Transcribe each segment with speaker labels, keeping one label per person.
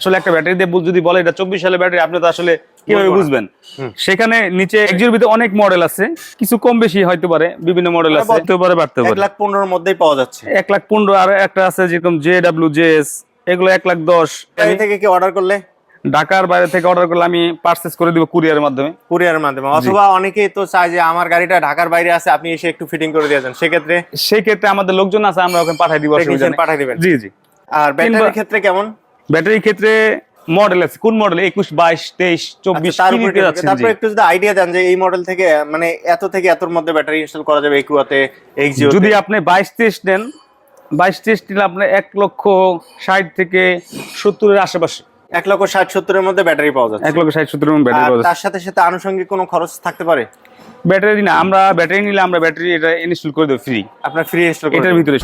Speaker 1: আসলে একটা ব্যাটারি দিয়ে যদি বলে এটা চব্বিশ সালের ব্যাটারি আপনি তো আসলে কীভাবে বুঝবেন? সেখানে নিচে একজির ভিতরে অনেক মডেল আছে কিছু কম বেশি হইতে পারে বিভিন্ন মডেল
Speaker 2: মানে
Speaker 1: আছে। হতে পারে বাড়তে পারে।
Speaker 2: এক লাখ পনেরোর মধ্যেই পাওয়া যাচ্ছে।
Speaker 1: এক লাখ পনেরো আর একটা আছে যেরকম জে ডাব্লিউ জেএস এগুলো এক লাখ দশ।
Speaker 2: থেকে কি অর্ডার করলে?
Speaker 1: ঢাকার বাইরে থেকে অর্ডার করলে আমি পার্সেস করে দিব কুরিয়ারের মাধ্যমে।
Speaker 2: কুরিয়ারের মাধ্যমে। অথবা অনেকেই তো চায় যে আমার গাড়িটা ঢাকার বাইরে আছে আপনি এসে একটু ফিটিং করে দিয়ে যান। সেক্ষেত্রে
Speaker 1: সেই ক্ষেত্রে আমাদের লোকজন আছে আমরা ওখানে পাঠাই দিব।
Speaker 2: পাঠিয়ে দিবেন।
Speaker 1: জি জি।
Speaker 2: আর ব্যাটারির ক্ষেত্রে কেমন?
Speaker 1: ব্যাটারির ক্ষেত্রে মডেল আছে। কোন মডেল একুশ বাইশ তেইশ চব্বিশ
Speaker 2: আচ্ছা,
Speaker 1: যাচ্ছেন?
Speaker 2: তারপর একটু যদি আইডিয়া দেন যে এই মডেল থেকে মানে এত থেকে এতর মধ্যে ব্যাটারি ইনস্টল করা যাবে একুয়াতে এক্সিও
Speaker 1: যদি আপনি বাইশ তেইশ নেন বাইশ তেইশ নিলে আপনার এক লক্ষ ষাট থেকে সত্তরের আশেপাশে।
Speaker 2: এক লক্ষ ষাট সত্তরের মধ্যে ব্যাটারি পাওয়া যাচ্ছে।
Speaker 1: এক লক্ষ ষাট সত্তরের মধ্যে ব্যাটারি পাওয়া যাচ্ছে।
Speaker 2: তার সাথে সাথে আনুষঙ্গিক কোনো খরচ থাকতে পারে?
Speaker 1: ব্যাটারি না আমরা ব্যাটারি নিলে আমরা ব্যাটারি এটা ইনস্টল করে দেবো ফ্রি
Speaker 2: আপনার ফ্রি ইনস্টল
Speaker 1: এটার ভিতরে।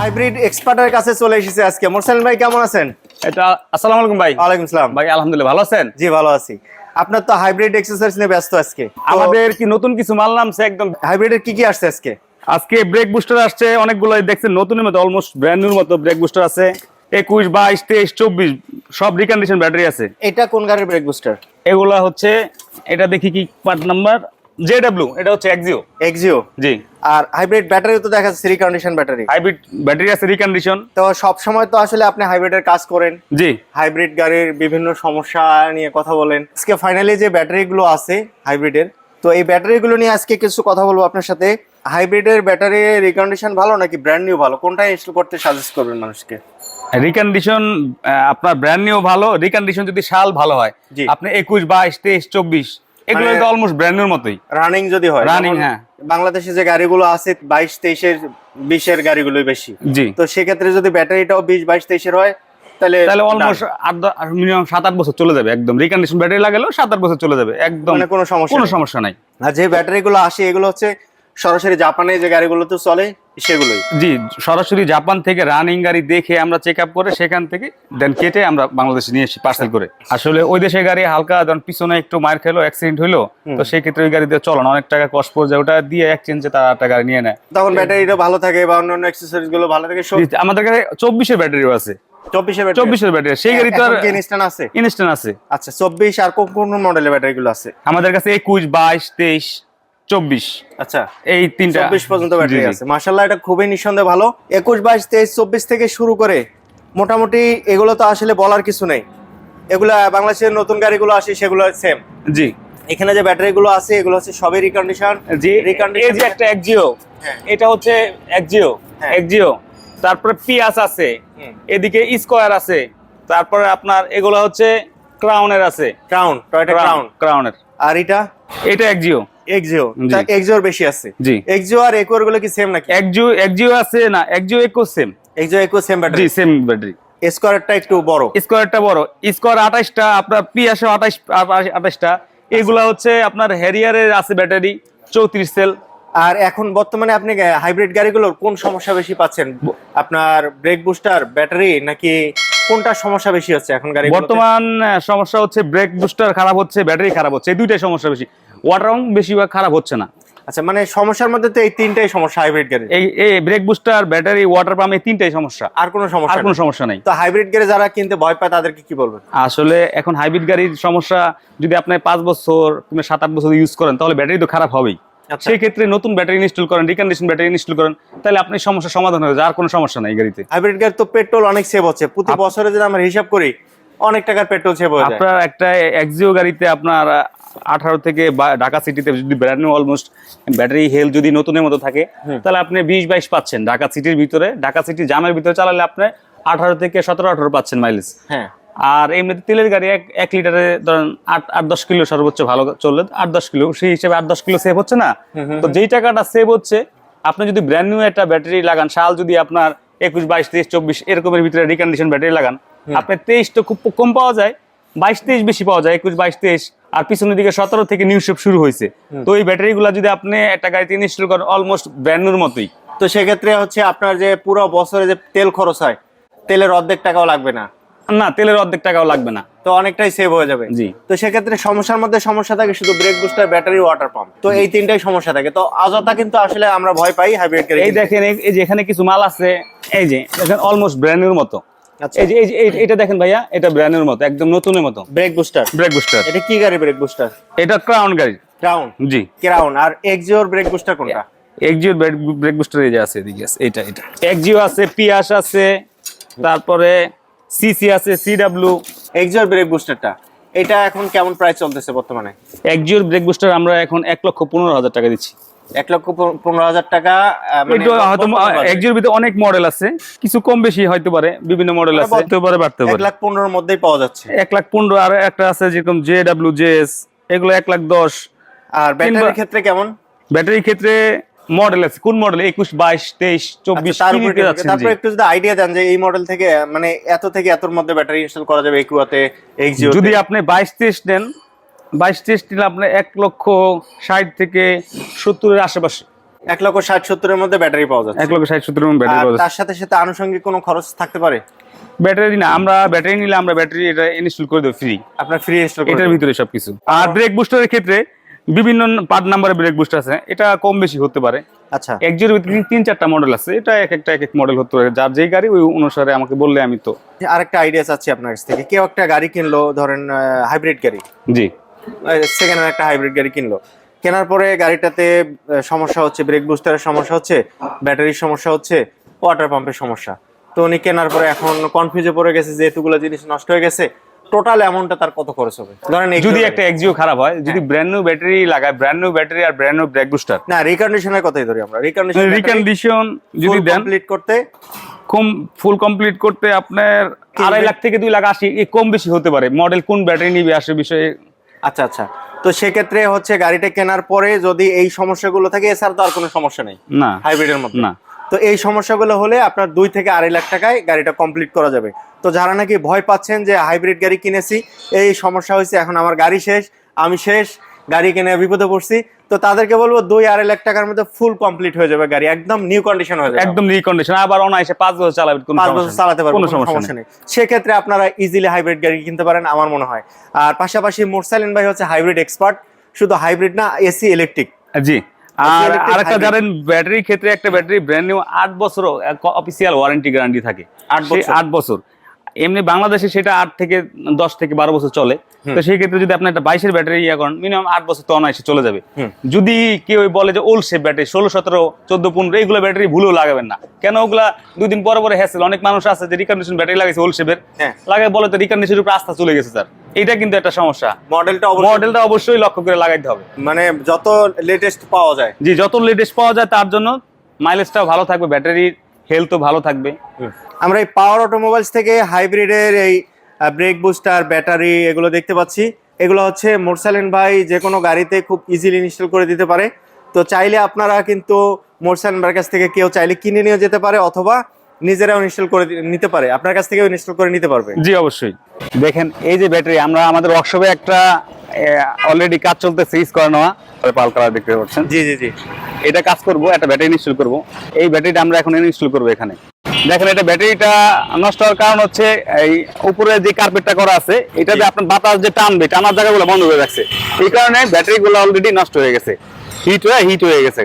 Speaker 2: হাইব্রিড এক্সপার্টের কাছে চলে এসেছে আজকে। মোরসালিন ভাই কেমন আছেন?
Speaker 1: এটা আসসালামু আলাইকুম ভাই।
Speaker 2: ওয়ালাইকুম সালাম।
Speaker 1: ভাই আলহামদুলিল্লাহ ভালো আছেন?
Speaker 2: জি ভালো আছি। আপনার তো হাইব্রিড এক্সারসাইজ নিয়ে ব্যস্ত আজকে। আমাদের
Speaker 1: আমাদের কি নতুন কিছু মাল নামছে একদম?
Speaker 2: হাইব্রিডের কি কি আসছে আজকে?
Speaker 1: আজকে ব্রেক বুস্টার আসছে অনেকগুলো দেখছেন নতুনের মতো অলমোস্ট ব্র্যান্ড নিউর মতো ব্রেক বুস্টার আছে। একুশ বাইশ তেইশ চব্বিশ সব রিকন্ডিশন ব্যাটারি আছে।
Speaker 2: এটা কোন গাড়ির ব্রেক বুস্টার
Speaker 1: এগুলা হচ্ছে এটা দেখি কি পার্ট নাম্বার জে ডাব্লিউ এটা হচ্ছে এক্সিও
Speaker 2: এক্সিও
Speaker 1: জি।
Speaker 2: আর হাইব্রিড ব্যাটারি তো দেখা যাচ্ছে রিকন্ডিশন ব্যাটারি
Speaker 1: হাইব্রিড ব্যাটারি আছে রিকন্ডিশন
Speaker 2: তো সব সময় তো আসলে আপনি হাইব্রিডের কাজ করেন।
Speaker 1: জি।
Speaker 2: হাইব্রিড গাড়ির বিভিন্ন সমস্যা নিয়ে কথা বলেন। আজকে ফাইনালি যে ব্যাটারিগুলো আছে হাইব্রিডের তো এই ব্যাটারিগুলো নিয়ে আজকে কিছু কথা বলব আপনার সাথে। হাইব্রিডের ব্যাটারি রিকন্ডিশন ভালো নাকি ব্র্যান্ড নিউ ভালো? কোনটা ইনস্টল করতে সাজেস্ট করবেন মানুষকে?
Speaker 1: রিকন্ডিশন আপনার ব্র্যান্ড নিউ ভালো রিকন্ডিশন যদি সাল ভালো হয়। আপনি একুশ বাইশ তেইশ চব্বিশ এগুলো
Speaker 2: মানে-
Speaker 1: তো অলমোস্ট ব্র্যান্ড নিউর মতোই।
Speaker 2: রানিং যদি হয় যেমন
Speaker 1: হ্যাঁ।
Speaker 2: বাংলাদেশে যে গাড়িগুলো আছে বাইশ তেইশের বিশের গাড়িগুলোই বেশি।
Speaker 1: জি।
Speaker 2: তো সেক্ষেত্রে যদি ব্যাটারিটাও বিশ বাইশ তেইশের হয় তাহলে
Speaker 1: তাহলে অলমোস্ট মিনিমাম সাত আট বছর চলে যাবে একদম। রিকন্ডিশন ব্যাটারি লাগালেও সাত আট বছর চলে যাবে একদম।
Speaker 2: মানে কোনো সমস্যা
Speaker 1: কোনো সমস্যা নাই।
Speaker 2: আর যে ব্যাটারিগুলো আসে এগুলো হচ্ছে সরাসরি জাপানে যে গাড়িগুলোতে চলে সেগুলোই।
Speaker 1: জি সরাসরি জাপান থেকে রানিং গাড়ি দেখে আমরা চেক আপ করে সেখান থেকে দেন কেটে আমরা বাংলাদেশে নিয়ে এসি পার্সেল করে। আসলে ওই দেশের গাড়ি হালকা যখন পিছনে একটু মার খেলো অ্যাক্সিডেন্ট হইল তো সেই ক্ষেত্রে ওই গাড়ি দিয়ে চলো অনেক টাকা কষ্ট পড়ে যায় ওটা দিয়ে এক্সচেঞ্জে তারা একটা গাড়ি নিয়ে নেয়।
Speaker 2: তখন ব্যাটারিটা ভালো থাকে বা অন্যান্য অ্যাক্সেসরিজগুলো ভালো থাকে
Speaker 1: আমাদের কাছে চব্বিশের ব্যাটারিও আছে।
Speaker 2: চব্বিশে
Speaker 1: চব্বিশের ব্যাটারি সেই গাড়ি তো
Speaker 2: ইনস্ট্যান্ট আছে?
Speaker 1: ইনস্ট্যান্ট আছে।
Speaker 2: আচ্ছা চব্বিশ আর কোন কোন মডেলের ব্যাটারি গুলো আছে?
Speaker 1: আমাদের কাছে একুশ বাইশ তেইশ। চব্বিশ।
Speaker 2: আচ্ছা
Speaker 1: এই তিনটা।
Speaker 2: চব্বিশ পর্যন্ত ব্যাটারি আছে। মার্শাল্লাহ এটা খুবই নিঃসন্দেহে ভালো। একুশ বাইশ তেইশ চব্বিশ থেকে শুরু করে মোটামুটি এগুলো তো আসলে বলার কিছু নেই। এগুলা বাংলাদেশের নতুন গাড়িগুলো আসে সেগুলো সেম
Speaker 1: জি।
Speaker 2: এখানে যে ব্যাটারি গুলো আছে এগুলো হচ্ছে সবই রিকন্ডিশন
Speaker 1: জি এই যে একটা একজিও
Speaker 2: হ্যাঁ।
Speaker 1: এটা হচ্ছে একজিও
Speaker 2: হ্যাঁ।
Speaker 1: একজিও তারপরে পিয়াস আছে। এদিকে স্কোয়ার আছে। তারপরে আপনার এগুলো হচ্ছে ক্রাউনের আছে।
Speaker 2: ক্রাউন টয়টা ক্রাউন
Speaker 1: ক্রাউনের।
Speaker 2: আর এটা?
Speaker 1: এটা একজিও
Speaker 2: এক্সিও। এক্সিওর বেশি আছে।
Speaker 1: জি।
Speaker 2: এক্সিও আর একুয়ারগুলো কি সেম নাকি?
Speaker 1: একজিও একজিও আছে না একজিও একো same
Speaker 2: Axio Aqua same
Speaker 1: G same battery
Speaker 2: স্কোয়ারটা একটু বড়।
Speaker 1: স্কোয়ারটা বড়। স্কোয়ার আঠাশটা আপনার পিয়াসে আঠাশ আঠাশটা। এগুলা হচ্ছে আপনার হ্যারিয়ারের আছে ব্যাটারি চৌত্রিশ সেল
Speaker 2: আর এখন বর্তমানে আপনি হাইব্রিড গাড়িগুলোর কোন সমস্যা বেশি পাচ্ছেন? আপনার ব্রেক বুস্টার ব্যাটারি নাকি কোনটা সমস্যা বেশি হচ্ছে এখন গাড়ি
Speaker 1: বর্তমান সমস্যা হচ্ছে ব্রেক বুস্টার খারাপ হচ্ছে ব্যাটারি খারাপ হচ্ছে। এই দুইটাই সমস্যা বেশি। ওয়াটার বেশিরভাগ খারাপ হচ্ছে না।
Speaker 2: আচ্ছা মানে সমস্যার মধ্যে তো এই তিনটাই সমস্যা হাইব্রিড গাড়ি
Speaker 1: এই এই brake booster battery water pump এই তিনটাই সমস্যা।
Speaker 2: আর কোনো সমস্যা
Speaker 1: আর
Speaker 2: কোনো
Speaker 1: সমস্যা নেই।
Speaker 2: তো হাইব্রিড গাড়ি যারা কিনতে ভয় পায় তাদেরকে কি বলবেন?
Speaker 1: আসলে এখন হাইব্রিড গাড়ির সমস্যা যদি আপনি পাঁচ বছর কিংবা সাত আট বছর ইউজ করেন তাহলে ব্যাটারি তো খারাপ হবেই।
Speaker 2: আচ্ছা।
Speaker 1: সেই ক্ষেত্রে নতুন ব্যাটারি ইনস্টল করেন রিকন্ডিশন ব্যাটারি ইনস্টল করেন তাহলে আপনি সমস্যার সমাধান হয়ে যায় আর কোনো সমস্যা নাই গাড়িতে।
Speaker 2: হাইব্রিড গাড়ি তো পেট্রোল অনেক সেভ হচ্ছে। প্রতি বছরে যদি আমরা হিসাব করি অনেক টাকার পেট্রোল সেভ হয়ে যায়।
Speaker 1: আপনার একটা এক্সিও গাড়িতে আপনার আঠারো থেকে বা- ঢাকা সিটিতে যদি brand new almost battery health যদি নতুনের মতো থাকে তাহলে আপনি বিশ বাইশ পাচ্ছেন ঢাকা সিটির ভিতরে। ঢাকা সিটি জামের ভিতরে চালালে আপনি আঠারো থেকে সতেরো আঠারো পাচ্ছেন মাইলেজ
Speaker 2: হ্যাঁ।
Speaker 1: আর এমনিতে তেলের গাড়ি এক এক লিটারে ধরেন আট আট দশ কিলো সর্বোচ্চ ভালো চললে আট দশ কিলো সেই হিসেবে আট দশ কিলো সেভ হচ্ছে না? তো যেই টাকাটা সেভ হচ্ছে আপনি যদি ব্র্যান্ড নিউ একটা ব্যাটারি লাগান সাল যদি আপনার একুশ বাইশ তেইশ চব্বিশ এরকমের ভিতরে রিকন্ডিশন ব্যাটারি লাগান আপনার তেইশ তো খুব কম পাওয়া যায় বাইশ তেইশ বেশি পাওয়া যায় একুশ বাইশ তেইশ আর পিছনের দিকে সতেরো থেকে নিউ শেপ শুরু হয়েছে। তো এই ব্যাটারিগুলো যদি আপনি একটা গাড়িতে ইনস্টল করেন অলমোস্ট ব্র্যান্ড মতোই।
Speaker 2: তো সেক্ষেত্রে হচ্ছে আপনার যে পুরো বছরে যে তেল খরচ হয় তেলের অর্ধেক টাকাও লাগবে না?
Speaker 1: না তেলের অর্ধেক টাকাও লাগবে না।
Speaker 2: তো অনেকটাই সেভ হয়ে যাবে।
Speaker 1: জি।
Speaker 2: তো সেক্ষেত্রে সমস্যার মধ্যে সমস্যা থাকে শুধু brake booster battery water pump তো এই তিনটাই সমস্যা থাকে। তো অযথা কিন্তু আসলে আমরা ভয় পাই হাইব্রিড
Speaker 1: এই দেখেন এই- যে এখানে কিছু মাল আছে এই যে দেখেন অলমোস্ট ব্র্যান্ডের মতো। এই যে এই- এটা দেখেন ভাইয়া এটা ব্র্যান্ডের মতো একদম নতুনের মতো।
Speaker 2: ব্রেক বুস্টার
Speaker 1: ব্রেক বুস্টার
Speaker 2: এটা কি গাড়ি ব্রেক বুস্টার
Speaker 1: এটা ক্রাউন গাড়ি।
Speaker 2: ক্রাউন
Speaker 1: জি।
Speaker 2: ক্রাউন আর এক্সিওর ব্রেক বুস্টার কোনটা?
Speaker 1: এক্সিও ব্রেক বুস্টার এই যে আছে এদিকে আছে এটা এটা এক্সিও আছে পিয়াস আছে তারপরে সিসি আছে সিডব্লিউ
Speaker 2: এক্সিওর ব্রেক বুস্টারটা এটা এখন কেমন প্রাইস চলতেছে বর্তমানে?
Speaker 1: এক্সিওর ব্রেক বুস্টার আমরা এখন এক লক্ষ পনেরো হাজার টাকা দিচ্ছি।
Speaker 2: এক লক্ষ পনেরো হাজার টাকা মানে
Speaker 1: হয়তো
Speaker 2: বাজারে।
Speaker 1: ভিতরে অনেক মডেল আছে। কিছু কম বেশি হইতে পারে বিভিন্ন মডেল আছে। হতে পারে বাড়তে
Speaker 2: এক লাখ পনেরোর মধ্যেই পাওয়া যাচ্ছে।
Speaker 1: এক লাখ পনেরো আর একটা আছে যেরকম জে ডাব্লিউ জেএস এগুলো এক লাখ দশ।
Speaker 2: আর ব্যাটারির ক্ষেত্রে কেমন?
Speaker 1: ব্যাটারির ক্ষেত্রে মডেল আছে। কোন মডেল একুশ বাইশ তেইশ চব্বিশ
Speaker 2: আচ্ছা, তারপর একটু যদি আইডিয়া দেন যে এই মডেল থেকে মানে এত থেকে এতর মধ্যে ব্যাটারি ইনস্টল করা যাবে একুয়াতে
Speaker 1: যদি আপনি বাইশ তেইশ নেন বাইশ তেইশ নিলে আপনার এক লক্ষ ষাট থেকে সত্তরের আশেপাশে।
Speaker 2: এক লক্ষ ষাট সত্তরের মধ্যে ব্যাটারি পাওয়া যাচ্ছে।
Speaker 1: এক লক্ষ ষাট সত্তর ব্যাটারি পাওয়া।
Speaker 2: তার সাথে সাথে আনুষঙ্গিক কোনো খরচ থাকতে পারে?
Speaker 1: ব্যাটারি না আমরা ব্যাটারি নিলে আমরা ব্যাটারি এটা ইনস্টল করে দেবো ফ্রি
Speaker 2: আপনার ফ্রি ইনস্টল
Speaker 1: এটার। ভিতরে সবকিছু। আর ব্রেক বুস্টারের ক্ষেত্রে বিভিন্ন পার্ট নাম্বারের ব্রেক বুস্টার আছে। এটা কম বেশি হতে পারে।
Speaker 2: আচ্ছা।
Speaker 1: এক জিরো তিন তিন চারটা মডেল আছে। এটা এক একটা এক এক মডেল হতে পারে। যার যেই গাড়ি ওই অনুসারে আমাকে বললে আমি তো।
Speaker 2: আরেকটা আইডিয়া চাচ্ছি আপনার কাছ থেকে। কেউ একটা গাড়ি কিনলো ধরেন হাইব্রিড গাড়ি।
Speaker 1: জি।
Speaker 2: সেকেন্ড হ্যান্ড একটা হাইব্রিড গাড়ি কিনলো। কেনার পরে গাড়িটাতে সমস্যা হচ্ছে ব্রেক বুস্টারের সমস্যা হচ্ছে ব্যাটারির সমস্যা হচ্ছে ওয়াটার পাম্পের সমস্যা। তো উনি কেনার পরে এখন কনফিউজে পড়ে গেছে যে এতগুলো জিনিস নষ্ট হয়ে গেছে। টোটাল অ্যামাউন্টটা তার কত খরচ হবে? ধরেন
Speaker 1: যদি একটা এক্সিও খারাপ হয় যদি ব্র্যান্ড নিউ ব্যাটারি লাগায় ব্র্যান্ড নিউ ব্যাটারি আর ব্র্যান্ড নিউ ব্রেক বুস্টার
Speaker 2: না রিকন্ডিশনের কথাই ধরি আমরা। রিকন্ডিশন
Speaker 1: রিকন্ডিশন যদি দেন
Speaker 2: কমপ্লিট করতে
Speaker 1: কম ফুল কমপ্লিট করতে আপনার আড়াই লাখ থেকে দুই লাখ আশি কম বেশি হতে পারে। মডেল কোন ব্যাটারি নিবে আসে বিষয়ে
Speaker 2: আচ্ছা আচ্ছা। তো সেক্ষেত্রে হচ্ছে গাড়িটা কেনার পরে যদি এই সমস্যাগুলো থাকে এছাড়া তো আর কোনো সমস্যা নেই।
Speaker 1: না।
Speaker 2: হাইব্রিডের মধ্যে।
Speaker 1: না।
Speaker 2: তো এই সমস্যাগুলো হলে আপনার দুই থেকে আড়াই লাখ টাকায় গাড়িটা কমপ্লিট করা যাবে। তো যারা নাকি ভয় পাচ্ছেন যে হাইব্রিড গাড়ি কিনেছি এই সমস্যা হয়েছে এখন আমার গাড়ি শেষ আমি শেষ গাড়ি কিনে বিপদে পড়ছি। তো তাদেরকে বলব দুই আড়াই লাখ টাকার মধ্যে ফুল কমপ্লিট হয়ে যাবে গাড়ি একদম নিউ কন্ডিশন হয়ে যাবে।
Speaker 1: একদম নিউ কন্ডিশন আবার অনায়াসে পাঁচ বছর চালাবে কোনো
Speaker 2: পাঁচ বছর চালাতে পারবেন
Speaker 1: কোনো
Speaker 2: সমস্যা নেই। সেক্ষেত্রে আপনারা ইজিলি হাইব্রিড গাড়ি কিনতে পারেন আমার মনে হয়। আর পাশাপাশি মোরসাইলেন ভাই হচ্ছে হাইব্রিড এক্সপার্ট শুধু হাইব্রিড না এসি ইলেকট্রিক
Speaker 1: জি আর আরেকটা জানেন ব্যাটারির ক্ষেত্রে একটা ব্যাটারি ব্র্যান্ড নিউ আট বছর অফিসিয়াল ওয়ারেন্টি গ্যারান্টি থাকে।
Speaker 2: আট বছর?
Speaker 1: আট বছর। এমনি বাংলাদেশে সেটা আট থেকে দশ থেকে বারো বছর চলে। তো সেই ক্ষেত্রে যদি আপনি একটা বাইশের ব্যাটারি ইয়ে করেন মিনিমাম আট বছর তো অনায়াসে চলে যাবে। যদি কেউ বলে যে ওল্ড শেপ ব্যাটারি ষোলো সতেরো চোদ্দ পনেরো এইগুলো ব্যাটারি ভুলেও লাগাবেন না। কেন ওগুলা দুই দিন পরে পরে হ্যাসেল অনেক মানুষ আছে যে রিকন্ডিশন ব্যাটারি লাগাইছে ওল্ড শেপের
Speaker 2: হ্যাঁ।
Speaker 1: লাগাই বলে তো রিকন্ডিশনের উপর আস্থা চলে গেছে স্যার। এটা কিন্তু একটা সমস্যা।
Speaker 2: মডেলটা অবশ্যই
Speaker 1: মডেলটা অবশ্যই লক্ষ্য করে লাগাইতে হবে।
Speaker 2: মানে যত লেটেস্ট পাওয়া যায়।
Speaker 1: জি যত লেটেস্ট পাওয়া যায় তার জন্য মাইলেজটাও ভালো থাকবে ব্যাটারির হেলথও ভালো থাকবে।
Speaker 2: আমরা এই পাওয়ার অটোমোবাইলস থেকে হাইব্রিডের এই ব্রেক বুস্টার ব্যাটারি এগুলো দেখতে পাচ্ছি। এগুলো হচ্ছে মোরসালেন ভাই যে কোনো গাড়িতে খুব ইজিলি ইনস্টল করে দিতে পারে। তো চাইলে আপনারা কিন্তু মোরসালেন ভাইয়ের কাছ থেকে কেউ চাইলে কিনে নিয়ে যেতে পারে অথবা নিজেরাও ইনস্টল করে নিতে পারে। আপনার কাছ থেকেও ইনস্টল করে নিতে পারবে।
Speaker 1: জি অবশ্যই। দেখেন এই যে ব্যাটারি আমরা আমাদের ওয়ার্কশপে একটা অলরেডি কাজ চলতেছে ইউজ করে নেওয়া। পাল কালার দেখতে পাচ্ছেন
Speaker 2: জি জি জি।
Speaker 1: এটা কাজ করব একটা ব্যাটারি ইনস্টল করব। এই ব্যাটারিটা আমরা এখন ইনস্টল করব এখানে। দেখেন এটা ব্যাটারিটা নষ্ট হওয়ার কারণ হচ্ছে এই উপরে যে কার্পেটটা করা আছে এটাতে আপনার বাতাস যে টানবে টানার জায়গাগুলো বন্ধ হয়ে যাচ্ছে এই কারণে ব্যাটারিগুলো অলরেডি নষ্ট হয়ে গেছে। হিট হয়ে হিট হয়ে গেছে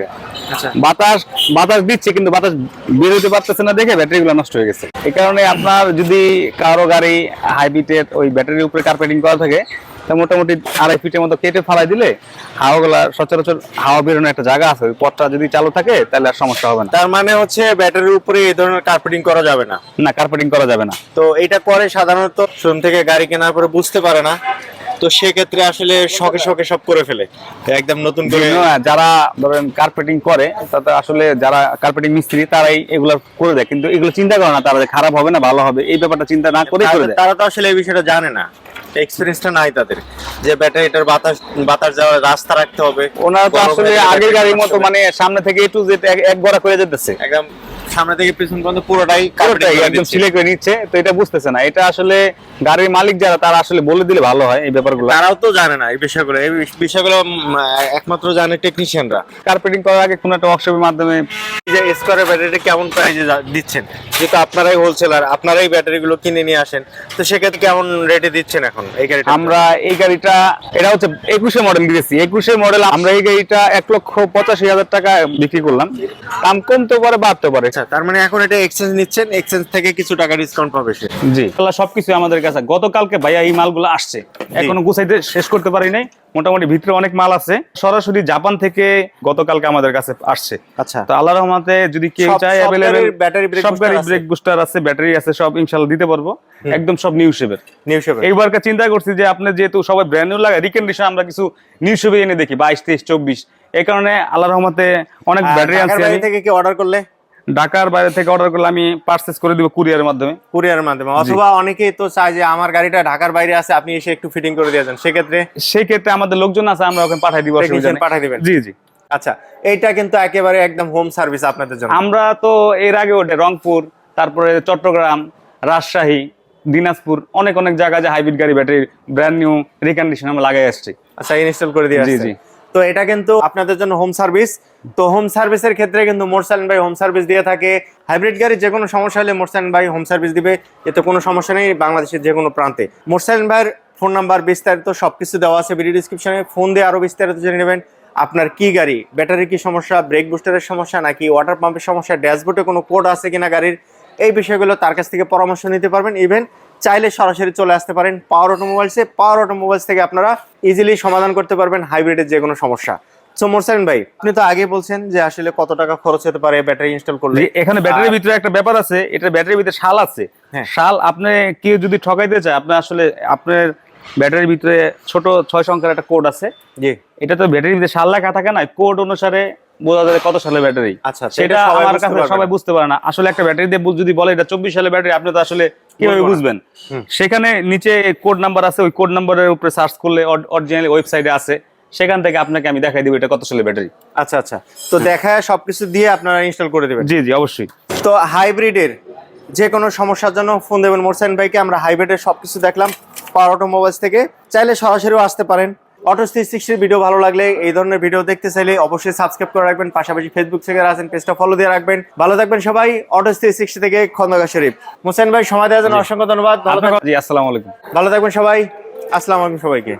Speaker 2: আচ্ছা।
Speaker 1: বাতাস বাতাস দিচ্ছে কিন্তু বাতাস বের হতে পারতেছে না দেখে ব্যাটারিগুলো নষ্ট হয়ে গেছে। এই কারণে আপনার যদি কারও গাড়ি হাইব্রিডের ওই ব্যাটারির উপরে কার্পেটিং করা থাকে তা মোটামুটি আড়াই ফিটের মতো কেটে ফালাই দিলে হাওয়াগুলা সচরাচর হাওয়া বেরোনোর একটা জায়গা আছে ওই পথটা যদি চালু থাকে তাহলে আর সমস্যা হবে না।
Speaker 2: তার মানে হচ্ছে ব্যাটারির উপরে এই ধরনের কার্পেটিং করা যাবে না?
Speaker 1: না কার্পেটিং করা যাবে না।
Speaker 2: তো এটা করে সাধারণত শোরুম থেকে গাড়ি কেনার পরে বুঝতে পারে না। তো সেক্ষেত্রে আসলে শখে শখে সব করে ফেলে। একদম নতুন করে
Speaker 1: যারা ধরেন কার্পেটিং করে তাতে আসলে যারা কার্পেটিং মিস্ত্রি তারাই এগুলো করে দেয়। কিন্তু এগুলো চিন্তা করে না তারা খারাপ হবে না ভালো হবে এই ব্যাপারটা চিন্তা না করে
Speaker 2: তারা তো আসলে এই বিষয়টা জানে না। এক্সপিরিয়েন্সটা নাই তাদের। যে ব্যাটারিটার বাতাস বাতাস যাওয়ার রাস্তা রাখতে হবে
Speaker 1: ওনারা তো আসলে আগের গাড়ির মতো মানে সামনে থেকে একটু যেতে এক গড়া করে যেতেছে।
Speaker 2: একদম। সামনে থেকে পিছন পর্যন্ত পুরোটাই
Speaker 1: পুরোটাই একদম। সিলে করে নিচ্ছে তো এটা বুঝতেছে না। এটা আসলে গাড়ির মালিক যারা তারা আসলে বলে দিলে ভালো হয় এই ব্যাপারগুলো।
Speaker 2: তারাও তো জানে না এই বিষয়গুলো। এই বিষয়গুলো একমাত্র জানে টেকনিশিয়ানরা
Speaker 1: কার্পেটিং করার আগে কোনো একটা ওয়ার্কশপের মাধ্যমে
Speaker 2: যে স্কোয়ারের ব্যাটারি কেমন প্রাইসে দিচ্ছেন? যেহেতু আপনারাই হোলসেলার আপনারাই ব্যাটারিগুলো কিনে নিয়ে আসেন তো সেক্ষেত্রে কেমন রেটে দিচ্ছেন এখন এই গাড়িটা?
Speaker 1: আমরা এই গাড়িটা এটা হচ্ছে একুশে মডেল দিয়েছি। একুশে মডেল আমরা এই গাড়িটা এক লক্ষ পঁচাশি হাজার টাকা বিক্রি করলাম। দাম কমতে পারে বাড়তে পারে।
Speaker 2: আচ্ছা। তার মানে এখন এটা এক্সচেঞ্জ নিচ্ছেন এক্সচেঞ্জ থেকে কিছু টাকা ডিসকাউন্ট পাবে সে।
Speaker 1: জি। তাহলে সবকিছু আমাদের কাছে। গতকালকে ভাইয়া এই মালগুলো আসছে। এখনও গুছাইতে শেষ করতে পারি নাই। মোটামুটি ভিতরে অনেক মাল আছে। সরাসরি জাপান থেকে গতকালকে আমাদের কাছে আসছে।
Speaker 2: আচ্ছা।
Speaker 1: তো আল্লাহর রহমতে যদি কেউ চায়
Speaker 2: battery brake
Speaker 1: সব গাড়ি ব্রেক বুস্টার আছে ব্যাটারি আছে সব ইনশাআল্লাহ দিতে পারব। একদম সব নিউ শেপের
Speaker 2: নিউ শেপে
Speaker 1: এইবারকে চিন্তা করছি যে আপনি যেহেতু সবাই ব্র্যান্ড নিউ লাগে রিকন্ডিশন আমরা কিছু নিউ শেপে এনে দেখি বাইশ তেইশ চব্বিশ। এই কারণে আল্লাহর রহমতে অনেক ব্যাটারি আমি।
Speaker 2: থেকে কি অর্ডার করলে?
Speaker 1: ঢাকার বাইরে থেকে অর্ডার করলে আমি পার্সেস করে দিব কুরিয়ারের মাধ্যমে।
Speaker 2: কুরিয়ারের মাধ্যমে। অথবা অনেকেই তো চায় যে আমার গাড়িটা ঢাকার বাইরে আছে আপনি এসে একটু ফিটিং করে দিয়ে যান। সেক্ষেত্রে
Speaker 1: সেই ক্ষেত্রে আমাদের লোকজন আছে আমরা ওখানে পাঠাই দিব।
Speaker 2: পাঠিয়ে দিবেন।
Speaker 1: জি জি।
Speaker 2: আচ্ছা এইটা কিন্তু একেবারে একদম হোম সার্ভিস আপনাদের জন্য।
Speaker 1: আমরা তো এর আগে ওঠে রংপুর তারপরে চট্টগ্রাম রাজশাহী দিনাজপুর অনেক অনেক জায়গায় যে হাইব্রিড গাড়ি ব্যাটারি ব্র্যান্ড নিউ রিকন্ডিশন আমরা লাগাই আসছি।
Speaker 2: আচ্ছা ইনস্টল করে দিয়ে
Speaker 1: জি, জি।
Speaker 2: তো এটা কিন্তু আপনাদের জন্য হোম সার্ভিস তো হোম সার্ভিসের ক্ষেত্রে কিন্তু মোরসালিন ভাই হোম সার্ভিস দিয়ে থাকে। হাইব্রিড গাড়ির যে কোনো সমস্যা হলে মোরসালিন ভাই হোম সার্ভিস দিবে। এতে কোনো সমস্যা নেই বাংলাদেশের যে কোনো প্রান্তে। মোরসালিন ভাইয়ের ফোন নাম্বার বিস্তারিত সব কিছু দেওয়া আছে ভিডিও ডিসক্রিপশনে ফোন দিয়ে আরও বিস্তারিত জেনে নেবেন। আপনার কি গাড়ি? ব্যাটারি কি সমস্যা? ব্রেক বুস্টারের সমস্যা নাকি ওয়াটার পাম্পের সমস্যা? ড্যাশবোর্ডে কোনো কোড আছে কিনা গাড়ির? এই বিষয়গুলো তার কাছ থেকে পরামর্শ নিতে পারবেন। ইভেন চাইলে সরাসরি চলে আসতে পারেন পাওয়ার অটোমোবাইলসে পাওয়ার অটোমোবাইলস থেকে আপনারা ইজিলি সমাধান করতে পারবেন হাইব্রিডের যে কোনো সমস্যা। সো ভাই আপনি তো আগে বলছেন যে আসলে কত টাকা খরচ হতে পারে ব্যাটারি ইনস্টল করলে।
Speaker 1: এখানে ব্যাটারির ভিতরে একটা ব্যাপার আছে এটা ব্যাটারির ভিতরে শাল আছে।
Speaker 2: হ্যাঁ।
Speaker 1: শাল আপনি কেউ যদি ঠকাইতে চায় আপনি আসলে আপনার ব্যাটারির ভিতরে ছোট ছয় সংখ্যার একটা কোড আছে।
Speaker 2: জি।
Speaker 1: এটা তো ব্যাটারির ভিতরে শাল লেখা থাকে না কোড অনুসারে বোঝা যায় কত সালের ব্যাটারি।
Speaker 2: আচ্ছা, আচ্ছা,
Speaker 1: সেটা আমার কাছে সবাই বুঝতে পারে না। আসলে একটা ব্যাটারি দিয়ে যদি বলে এটা চব্বিশ সালের ব্যাটারি আপনি তো আসলে কীভাবে বুঝবেন? সেখানে নিচে কোড নাম্বার আছে ওই কোড নাম্বারের উপরে সার্চ করলে অরিজিনাল ওয়েবসাইটে আছে। সেখান থেকে আপনাকে আমি দেখাই দিব এটা কত সালের ব্যাটারি।
Speaker 2: আচ্ছা আচ্ছা। তো দেখায় সবকিছু দিয়ে আপনারা ইনস্টল করে দেবেন।
Speaker 1: জি জি অবশ্যই।
Speaker 2: তো হাইব্রিডের যে কোনো সমস্যার জন্য ফোন দেবেন মোরসাইন ভাইকে। আমরা হাইব্রিডের সবকিছু দেখলাম পাওয়ার অটোমোবাইলস থেকে। চাইলে সরাসরিও আসতে পারেন। অটো থ্রি সিক্সটির ভিডিও ভালো লাগলে এই ধরনের ভিডিও দেখতে চাইলে অবশ্যই সাবস্ক্রাইব করে রাখবেন। পাশাপাশি ফেসবুক থেকে আছেন পেজটা ফলো দিয়ে রাখবেন। ভালো থাকবেন সবাই। অটো থ্রি সিক্সটি থেকে খন্দকা শরীফ। মোসেন ভাই সময় দেওয়ার জন্য অসংখ্য ধন্যবাদ। ভালো থাক-
Speaker 1: জি আসসালামু আলাইকুম।
Speaker 2: ভালো থাকবেন সবাই। আসসালামু আলাইকুম সবাইকে।